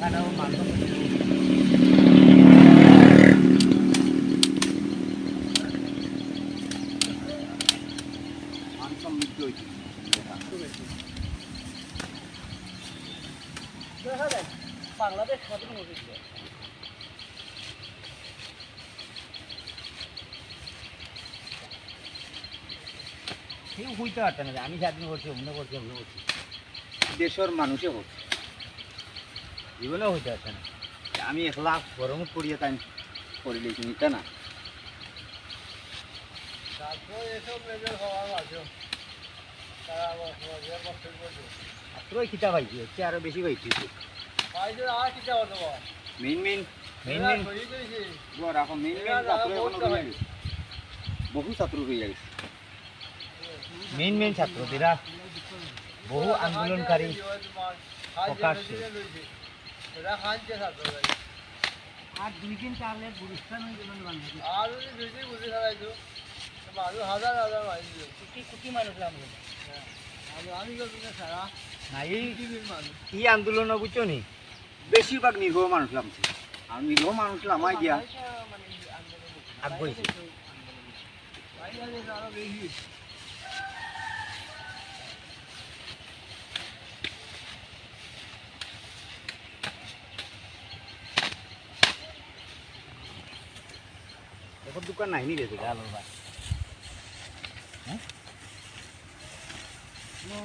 মান হয়েছে বাংলাদেশ স্বাধীন কেউ হইতে পারত না আমি স্বাধীন করছি অন্য করছি অন্য করছি। দেশের মানুষে হচ্ছে। জীবনেও হইতে পারত না। আমি একলা গরমত পড়িয়ে তাই করে দিয়েছি নিতে না। তারপর এসব হওয়ার তারা হচ্ছে আরও বেশি রাখো ছাত্র। রয়ে বহু ছাত্র বহু আন্দোলনকারী প্রকাশ্যে। আর দুই দিন চালে গুরুস্থান হয়ে গেল বাংলাদেশ আর যদি বেশি বুঝে ছাড়াইছো মানুষ হাজার হাজার মাইল কোটি কোটি মানুষ আমরা। আমি আমি কিন্তু সারা। না এই পৃথিবীর মানুষ। এই আন্দোলন বুঝছ নি? বেশিরভাগ নির্ভর মানুষ লামছে আর নির্ভর মানুষ লামাই গিয়া আগ্রহী এখন দোকান নাই নি গেছে গাল ভাই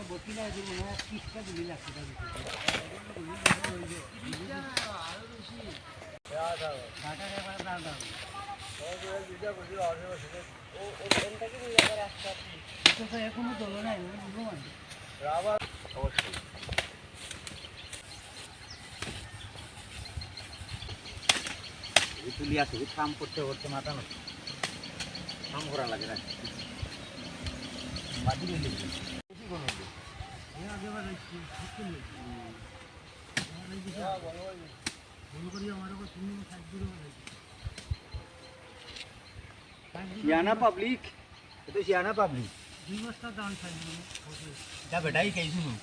বতি নাই এখনও চলো অবশ্যই তুলি আছে কাম করতে করতে মাথা নষ্ট। কাম করা লাগে না বাদি রইলে? বেশি হইলে। সিয়ানা পাবলিক এটা সিয়ানা পাবলিক এটা বেটাই কেই শুনো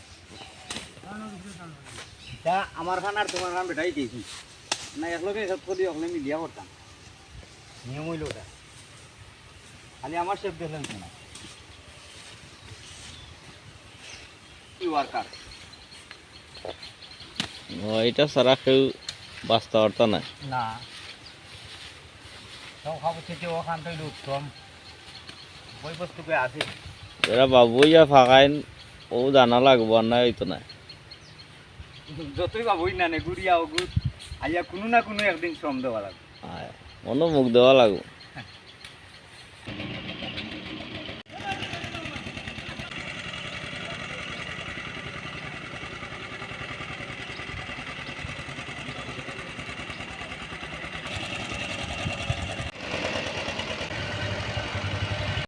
এটা আমার খান আর তোমার খান বেটাই কেইছি না একলগে সব করি ওখানে মিলিয়া করতাম নিয়ম হইল ওটা খালি আমার শেফ দেখলেন না কি ওয়ার্কার ও এটা ছাড়া কেউ বাঁচতে পারত না। না। সব ওখান থেকে উত্তম বই বস্তুকে আছে এরা বাবুই যা ফাঁকাইন ও জানা লাগবো আর না হইতো না। যতই ভাবই না নে ঘুরিয়া গুড় আইয়া কোনো না কোনো একদিন শ্রম দেওয়া লাগবে। মনে মুখ দেওয়া লাগবো।